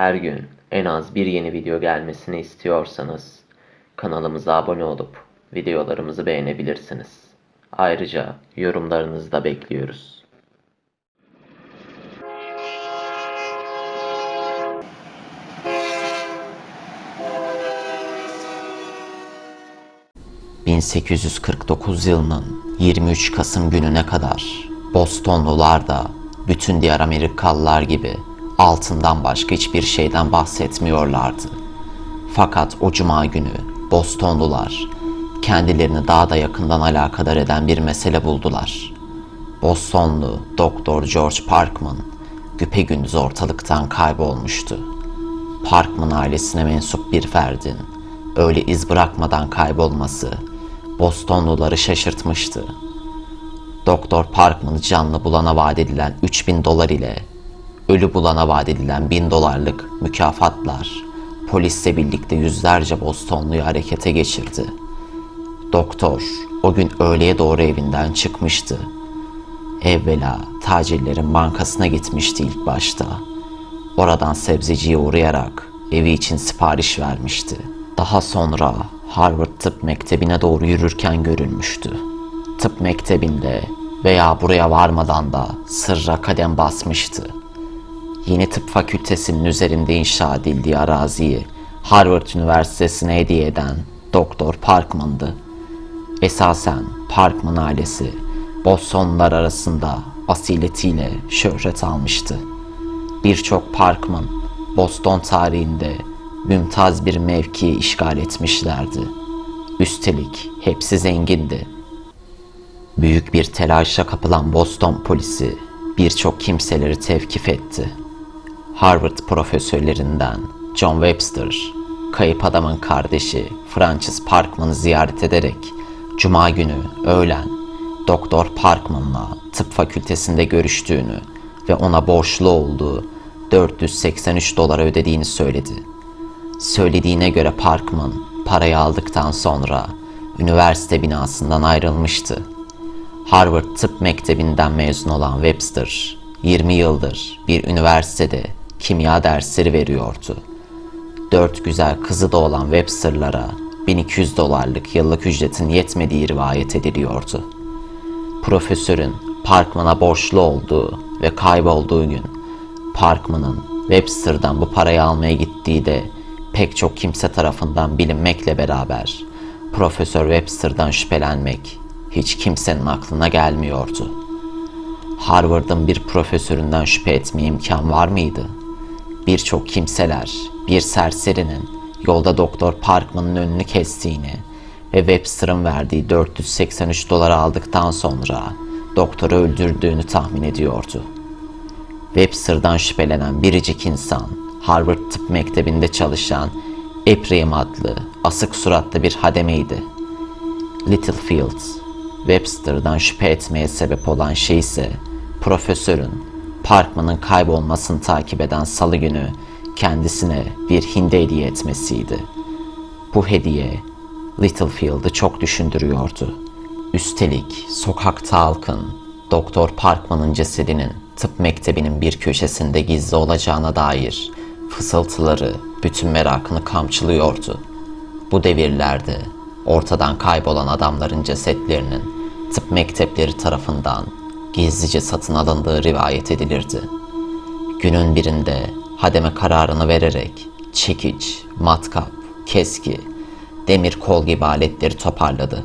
Her gün en az bir yeni video gelmesini istiyorsanız kanalımıza abone olup videolarımızı beğenebilirsiniz. Ayrıca yorumlarınızı da bekliyoruz. ...1849 yılının 23 Kasım gününe kadar Bostonlular da bütün diğer Amerikalılar gibi altından başka hiçbir şeyden bahsetmiyorlardı. Fakat o cuma günü Bostonlular kendilerini daha da yakından alakadar eden bir mesele buldular. Bostonlu Doktor George Parkman güpegündüz ortalıktan kaybolmuştu. Parkman ailesine mensup bir ferdin öyle iz bırakmadan kaybolması Bostonluları şaşırtmıştı. Doktor Parkman'ı canlı bulana vaat edilen 3000 dolar ile ölü bulana vaat edilen 1000 dolarlık mükafatlar polisle birlikte yüzlerce Bostonluyu harekete geçirdi. Doktor o gün öğleye doğru evinden çıkmıştı. Evvela tacirlerin bankasına gitmişti ilk başta. Oradan sebzeciye uğrayarak evi için sipariş vermişti. Daha sonra Harvard Tıp Mektebi'ne doğru yürürken görülmüştü. Tıp mektebinde veya buraya varmadan da sırra kadem basmıştı. Yeni tıp fakültesinin üzerinde inşa edildiği araziyi Harvard Üniversitesi'ne hediye eden Doktor Parkman'dı. Esasen Parkman ailesi Bostonlular arasında asiletiyle şöhret almıştı. Birçok Parkman Boston tarihinde mümtaz bir mevki işgal etmişlerdi. Üstelik hepsi zengindi. Büyük bir telaşa kapılan Boston polisi birçok kimseleri tevkif etti. Harvard profesörlerinden John Webster, kayıp adamın kardeşi Francis Parkman'ı ziyaret ederek Cuma günü öğlen Doktor Parkman'la tıp fakültesinde görüştüğünü ve ona borçlu olduğu 483 dolara ödediğini söyledi. Söylediğine göre Parkman parayı aldıktan sonra üniversite binasından ayrılmıştı. Harvard Tıp Mektebi'nden mezun olan Webster 20 yıldır bir üniversitede kimya dersleri veriyordu. Dört güzel kızı da olan Webster'lara 1200 dolarlık yıllık ücretin yetmediği rivayet ediliyordu. Profesörün Parkman'a borçlu olduğu ve kaybolduğu gün Parkman'ın Webster'dan bu parayı almaya gittiği de pek çok kimse tarafından bilinmekle beraber Profesör Webster'dan şüphelenmek hiç kimsenin aklına gelmiyordu. Harvard'ın bir profesöründen şüphe etmeye imkan var mıydı? Birçok kimseler bir serserinin yolda Doktor Parkman'ın önünü kestiğini ve Webster'ın verdiği 483 dolar aldıktan sonra doktoru öldürdüğünü tahmin ediyordu. Webster'dan şüphelenen biricik insan Harvard Tıp Mektebi'nde çalışan Ephraim adlı asık suratlı bir hademeydi. Littlefield, Webster'dan şüphe etmeye sebep olan şey ise profesörün Parkman'ın kaybolmasını takip eden salı günü kendisine bir hindi hediye etmesiydi. Bu hediye Littlefield'ı çok düşündürüyordu. Üstelik sokakta halkın Doktor Parkman'ın cesedinin tıp mektebinin bir köşesinde gizli olacağına dair fısıltıları bütün merakını kamçılıyordu. Bu devirlerde ortadan kaybolan adamların cesetlerinin tıp mektepleri tarafından gizlice satın alındığı rivayet edilirdi. Günün birinde hademe kararını vererek çekiç, matkap, keski, demir kol gibi aletleri toparladı.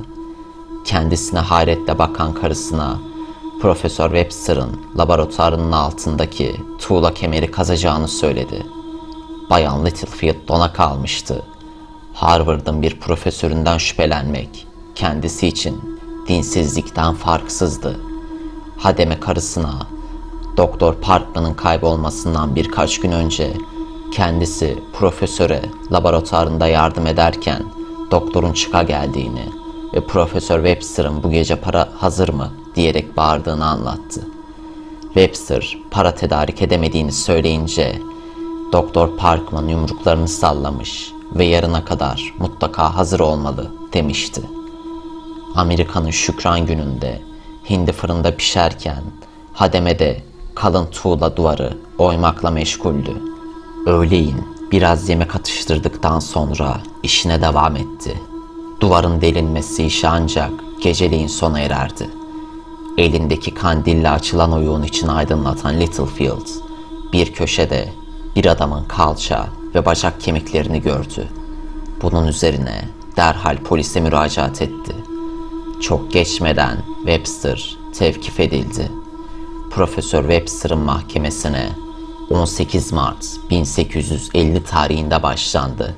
Kendisine hayretle bakan karısına Profesör Webster'ın laboratuvarının altındaki tuğla kemeri kazacağını söyledi. Bayan Littlefield dona kalmıştı. Harvard'ın bir profesöründen şüphelenmek kendisi için dinsizlikten farksızdı. Hademe karısına Doktor Parkman'ın kaybolmasından birkaç gün önce kendisi profesöre laboratuvarında yardım ederken doktorun çıka geldiğini ve Profesör Webster'ın bu gece para hazır mı diyerek bağırdığını anlattı. Webster para tedarik edemediğini söyleyince Doktor Parkman yumruklarını sallamış ve yarına kadar mutlaka hazır olmalı demişti. Amerika'nın şükran gününde hindi fırında pişerken hademede kalın tuğla duvarı oymakla meşguldü. Öğleyin biraz yemek atıştırdıktan sonra işine devam etti. Duvarın delinmesi işi ancak geceleyin sona ererdi. Elindeki kandille açılan oyun için aydınlatan Littlefield bir köşede bir adamın kalça ve bacak kemiklerini gördü. Bunun üzerine derhal polise müracaat etti. Çok geçmeden Webster tevkif edildi. Profesör Webster'ın mahkemesine 18 Mart 1850 tarihinde başlandı.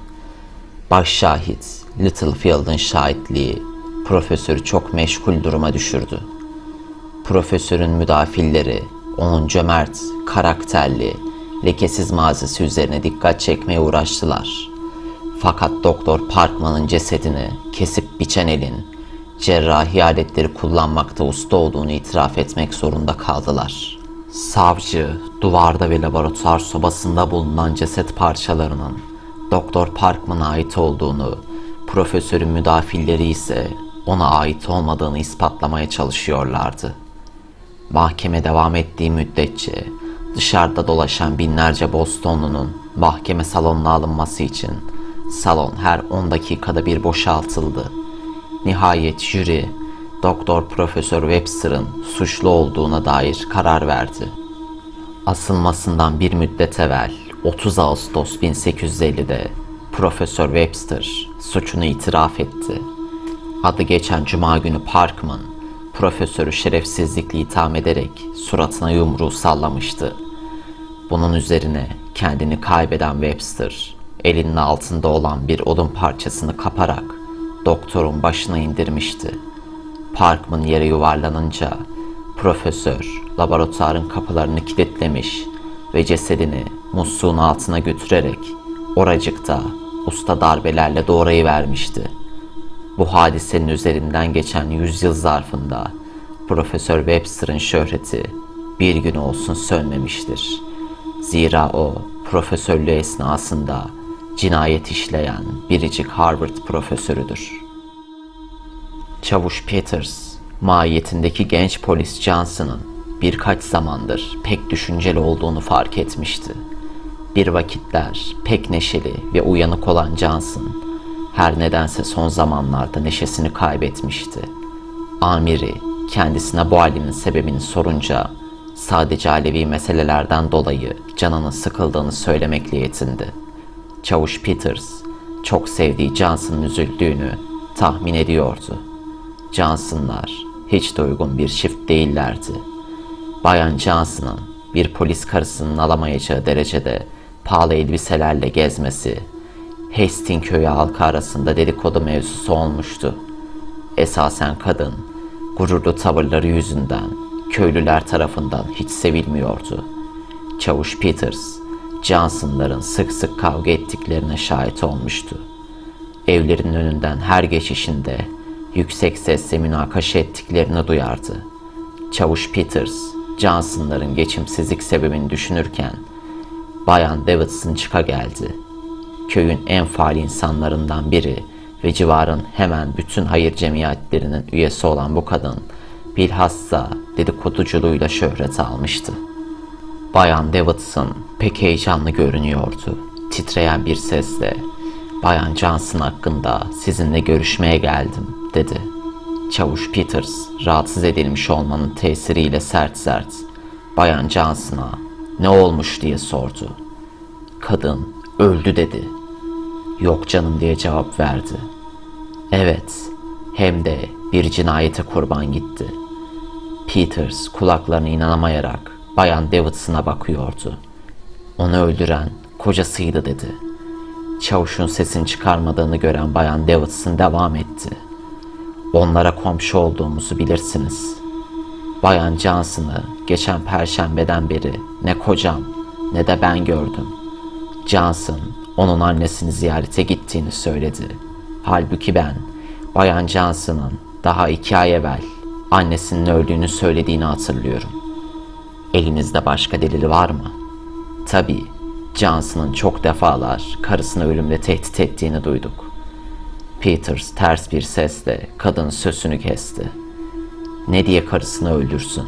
Başşahit Littlefield'ın şahitliği profesörü çok meşgul duruma düşürdü. Profesörün müdafilleri onun cömert, karakterli, lekesiz mazisi üzerine dikkat çekmeye uğraştılar. Fakat Doktor Parkman'ın cesedini kesip biçen elin cerrahi aletleri kullanmakta usta olduğunu itiraf etmek zorunda kaldılar. Savcı, duvarda ve laboratuvar sobasında bulunan ceset parçalarının Doktor Parkman'a ait olduğunu, profesörün müdafilleri ise ona ait olmadığını ispatlamaya çalışıyorlardı. Mahkeme devam ettiği müddetçe dışarıda dolaşan binlerce Bostonlunun mahkeme salonuna alınması için salon her 10 dakikada bir boşaltıldı. Nihayet jüri Doktor Profesör Webster'ın suçlu olduğuna dair karar verdi. Asılmasından bir müddet evvel 30 Ağustos 1850'de Profesör Webster suçunu itiraf etti. Adı geçen cuma günü Parkman profesörü şerefsizlikle itham ederek suratına yumruğu sallamıştı. Bunun üzerine kendini kaybeden Webster elinin altında olan bir odun parçasını kaparak doktorun başına indirmişti. Parkman yere yuvarlanınca profesör laboratuvarın kapılarını kilitlemiş ve cesedini musluğun altına götürerek oracıkta usta darbelerle doğrayıvermişti. Bu hadisenin üzerinden geçen yüzyıl zarfında Profesör Webster'ın şöhreti bir gün olsun sönmemiştir. Zira o profesörlüğü esnasında cinayet işleyen biricik Harvard profesörüdür. Çavuş Peters, mahiyetindeki genç polis Johnson'ın birkaç zamandır pek düşünceli olduğunu fark etmişti. Bir vakitler pek neşeli ve uyanık olan Johnson, her nedense son zamanlarda neşesini kaybetmişti. Amiri kendisine bu halinin sebebini sorunca sadece Alevi meselelerden dolayı canının sıkıldığını söylemekle yetindi. Çavuş Peters çok sevdiği Johnson'ın üzüldüğünü tahmin ediyordu. Johnson'lar hiç de uygun bir çift değillerdi. Bayan Johnson'ın bir polis karısının alamayacağı derecede pahalı elbiselerle gezmesi Hastings köyü halkı arasında dedikodu mevzusu olmuştu. Esasen kadın, gururlu tavırları yüzünden köylüler tarafından hiç sevilmiyordu. Çavuş Peters, Johnson'ların sık sık kavga ettiklerine şahit olmuştu. Evlerinin önünden her geçişinde yüksek sesle münakaşa ettiklerini duyardı. Çavuş Peters, Johnson'ların geçimsizlik sebebini düşünürken Bayan Davidson çıka geldi. Köyün en faal insanlarından biri ve civarın hemen bütün hayır cemiyetlerinin üyesi olan bu kadın bilhassa dedikoduculuğuyla şöhret almıştı. Bayan Davidson pek heyecanlı görünüyordu. Titreyen bir sesle Bayan Johnson hakkında sizinle görüşmeye geldim dedi. Çavuş Peters rahatsız edilmiş olmanın tesiriyle sert sert Bayan Johnson'a ne olmuş diye sordu. Kadın öldü dedi. Yok canım diye cevap verdi. Evet hem de bir cinayete kurban gitti. Peters kulaklarına inanamayarak Bayan Davidson'a bakıyordu. Onu öldüren kocasıydı dedi. Çavuşun sesini çıkarmadığını gören Bayan Davidson devam etti. Onlara komşu olduğumuzu bilirsiniz. Bayan Johnson'ı geçen perşembeden beri ne kocam ne de ben gördüm. Johnson onun annesini ziyarete gittiğini söyledi. Halbuki ben Bayan Johnson'ın daha iki ay evvel annesinin öldüğünü söylediğini hatırlıyorum. Elinizde başka delili var mı? Tabii Johnson'ın çok defalar karısını ölümle tehdit ettiğini duyduk. Peters ters bir sesle kadın sözünü kesti. Ne diye karısını öldürsün?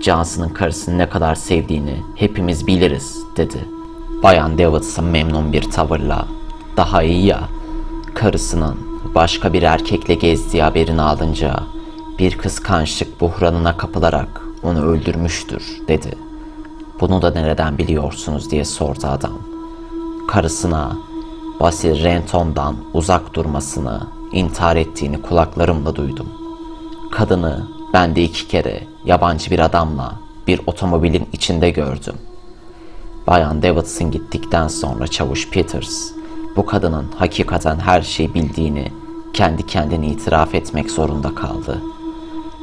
Johnson'ın karısını ne kadar sevdiğini hepimiz biliriz dedi. Bayan Davidson memnun bir tavırla. Daha iyi ya. Karısının başka bir erkekle gezdiği haberini alınca bir kıskançlık buhranına kapılarak onu öldürmüştür dedi. Bunu da nereden biliyorsunuz diye sordu adam. Karısına Basil Renton'dan uzak durmasını, intihar ettiğini kulaklarımla duydum. Kadını ben de iki kere yabancı bir adamla bir otomobilin içinde gördüm. Bayan Davidson gittikten sonra çavuş Peters bu kadının hakikaten her şeyi bildiğini kendi kendine itiraf etmek zorunda kaldı.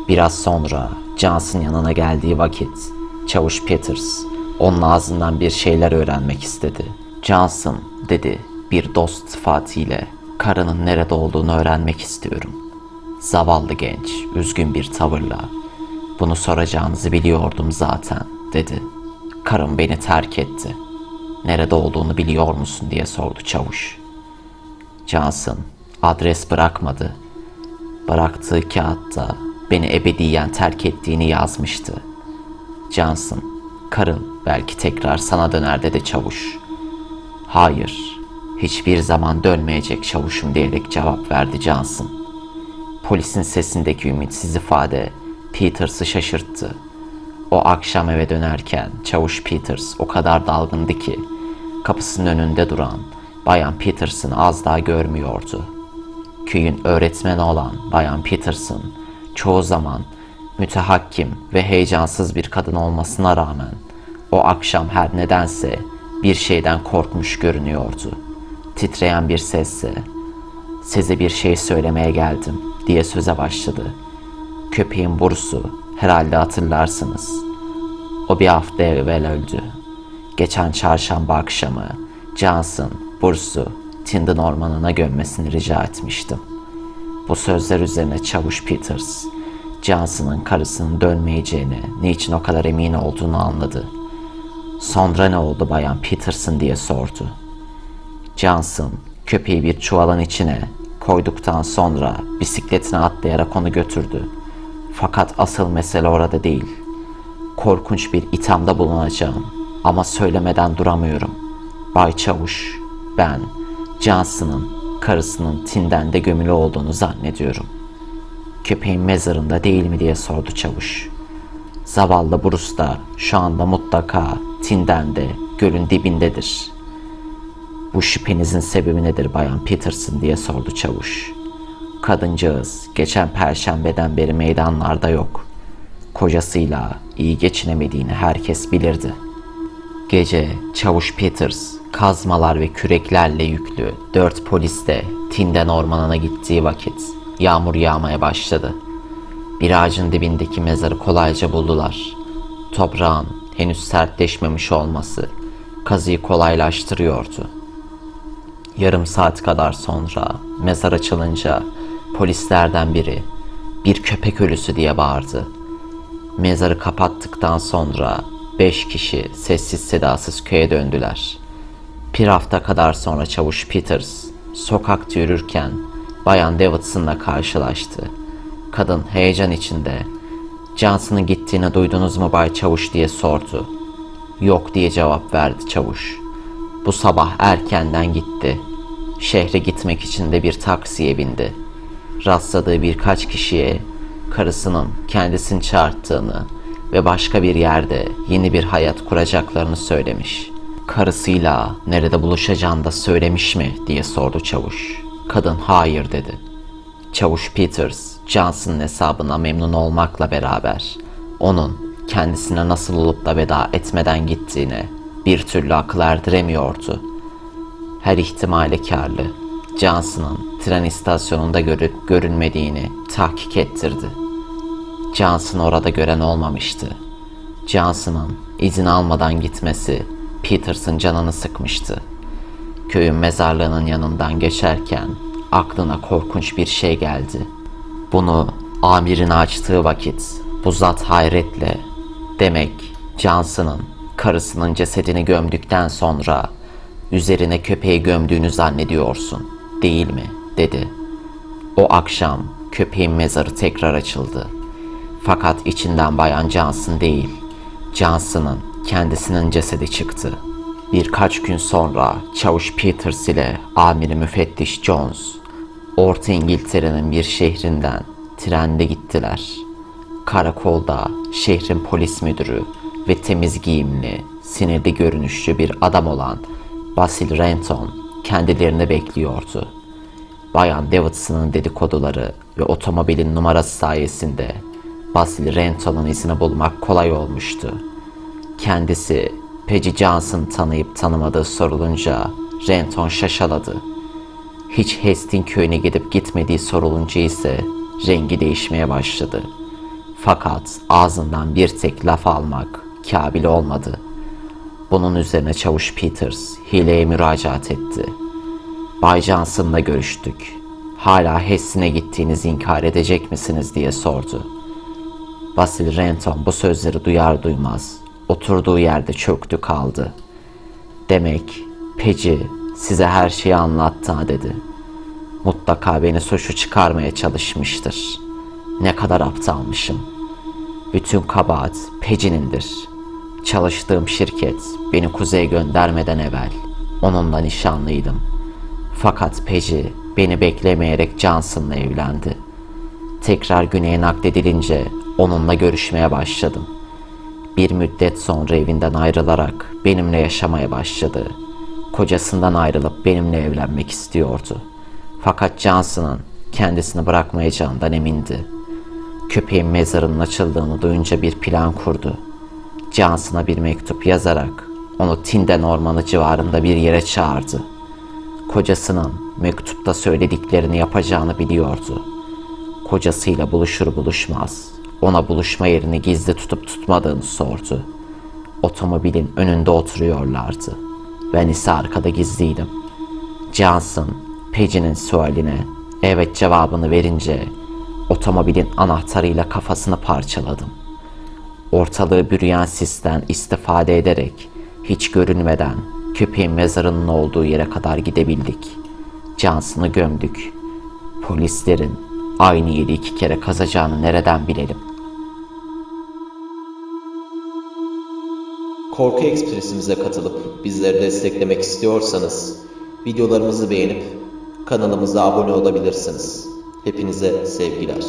Biraz sonra Johnson yanına geldiği vakit çavuş Peters onun ağzından bir şeyler öğrenmek istedi. Johnson dedi bir dost sıfatıyla karının nerede olduğunu öğrenmek istiyorum. Zavallı genç üzgün bir tavırla bunu soracağınızı biliyordum zaten dedi. Karım beni terk etti. Nerede olduğunu biliyor musun diye sordu çavuş. Johnson adres bırakmadı. Bıraktığı kağıtta beni ebediyen terk ettiğini yazmıştı. Johnson, karın belki tekrar sana döner dedi çavuş. Hayır, hiçbir zaman dönmeyecek çavuşum diyerek cevap verdi Johnson. Polisin sesindeki ümitsiz ifade Peters'ı şaşırttı. O akşam eve dönerken çavuş Peters o kadar dalgındı ki kapısının önünde duran Bayan Peters'ın az daha görmüyordu. Köyün öğretmeni olan Bayan Peterson çoğu zaman mütehakkim ve heyecansız bir kadın olmasına rağmen o akşam her nedense bir şeyden korkmuş görünüyordu. Titreyen bir sesle size bir şey söylemeye geldim diye söze başladı. Köpeğin Bursu herhalde hatırlarsınız. O bir hafta evvel öldü. Geçen çarşamba akşamı Johnson Bursu Tinden ormanına gömmesini rica etmiştim. Bu sözler üzerine çavuş Peters, Johnson'ın karısının dönmeyeceğini, niçin o kadar emin olduğunu anladı. Sonra ne oldu bayan Peterson diye sordu. Johnson köpeği bir çuvalın içine koyduktan sonra bisikletine atlayarak onu götürdü. Fakat asıl mesele orada değil. Korkunç bir ithamda bulunacağım ama söylemeden duramıyorum. Bay Çavuş, ben Johnson'ın karısının Tinden'de gömülü olduğunu zannediyorum. Köpeğin mezarında değil mi diye sordu çavuş. Zavallı Bruce da şu anda mutlaka Tinden'de gölün dibindedir. Bu şüphenizin sebebi nedir Bayan Peterson diye sordu çavuş. Kadıncağız geçen perşembeden beri meydanlarda yok. Kocasıyla iyi geçinemediğini herkes bilirdi. Gece çavuş Peters kazmalar ve küreklerle yüklü dört polis de Tinden ormanına gittiği vakit yağmur yağmaya başladı. Bir ağacın dibindeki mezarı kolayca buldular. Toprağın henüz sertleşmemiş olması kazıyı kolaylaştırıyordu. Yarım saat kadar sonra mezar açılınca polislerden biri bir köpek ölüsü diye bağırdı. Mezarı kapattıktan sonra beş kişi sessiz sedasız köye döndüler. Bir hafta kadar sonra çavuş Peters sokakta yürürken Bayan Davidson'la karşılaştı. Kadın heyecan içinde Johnson'ın gittiğini duydunuz mu Bay Çavuş diye sordu. Yok diye cevap verdi çavuş. Bu sabah erkenden gitti. Şehre gitmek için de bir taksiye bindi. Rastladığı birkaç kişiye karısının kendisini çağırttığını ve başka bir yerde yeni bir hayat kuracaklarını söylemiş. Karısıyla nerede buluşacağını da söylemiş mi diye sordu çavuş. Kadın hayır dedi. Çavuş Peters, Johnson'ın hesabına memnun olmakla beraber onun kendisine nasıl olup da veda etmeden gittiğine bir türlü akıl erdiremiyordu. Her ihtimale karlı Johnson'ın tren istasyonunda görüp görünmediğini tahkik ettirdi. Johnson orada gören olmamıştı. Johnson'ın izin almadan gitmesi Peterson canını sıkmıştı. Köyün mezarlığının yanından geçerken aklına korkunç bir şey geldi. Bunu amirin açtığı vakit bu zat hayretle demek Johnson'ın karısının cesedini gömdükten sonra üzerine köpeği gömdüğünü zannediyorsun değil mi dedi. O akşam köpeğin mezarı tekrar açıldı. Fakat içinden bayan Johnson değil, Johnson'ın kendisinin cesedi çıktı. Birkaç gün sonra Çavuş Peters ile amiri müfettiş Jones, Orta İngiltere'nin bir şehrinden trende gittiler. Karakolda şehrin polis müdürü ve temiz giyimli, sinirli görünüşlü bir adam olan Basil Renton kendilerini bekliyordu. Bayan Davidson'ın dedikoduları ve otomobilin numarası sayesinde Basil Renton'un izini bulmak kolay olmuştu. Kendisi Peggy Johnson tanıyıp tanımadığı sorulunca Renton şaşaladı. Hiç Hastings köyüne gidip gitmediği sorulunca ise rengi değişmeye başladı. Fakat ağzından bir tek laf almak kabil olmadı. Bunun üzerine çavuş Peters hileye müracaat etti. Bay Johnson'la görüştük. Hala Hessin'e gittiğinizi inkar edecek misiniz diye sordu. Basil Renton bu sözleri duyar duymaz oturduğu yerde çöktü kaldı. Demek Peci size her şeyi anlattı dedi. Mutlaka beni suçu çıkarmaya çalışmıştır. Ne kadar aptalmışım. Bütün kabahat Peci'nindir. Çalıştığım şirket beni kuzeye göndermeden evvel onunla nişanlıydım. Fakat Peci beni beklemeyerek Johnson'la evlendi. Tekrar güneye nakledilince onunla görüşmeye başladım. Bir müddet sonra evinden ayrılarak benimle yaşamaya başladı. Kocasından ayrılıp benimle evlenmek istiyordu. Fakat Johnson'ın kendisini bırakmayacağından emindi. Köpeğin mezarının açıldığını duyunca bir plan kurdu. Johnson'a bir mektup yazarak onu Tinden Ormanı civarında bir yere çağırdı. Kocasının mektupta söylediklerini yapacağını biliyordu. Kocasıyla buluşur buluşmaz ona buluşma yerini gizli tutup tutmadığını sordu. Otomobilin önünde oturuyorlardı. Ben ise arkada gizliydim. Johnson, Page'nin sualine evet cevabını verince otomobilin anahtarıyla kafasını parçaladım. Ortalığı bürüyen sisten istifade ederek hiç görünmeden köpeğin mezarının olduğu yere kadar gidebildik. Johnson'ı gömdük. Polislerin aynı yeri iki kere kazacağını nereden bilelim? Korku Ekspresimize katılıp bizleri desteklemek istiyorsanız videolarımızı beğenip kanalımıza abone olabilirsiniz. Hepinize sevgiler.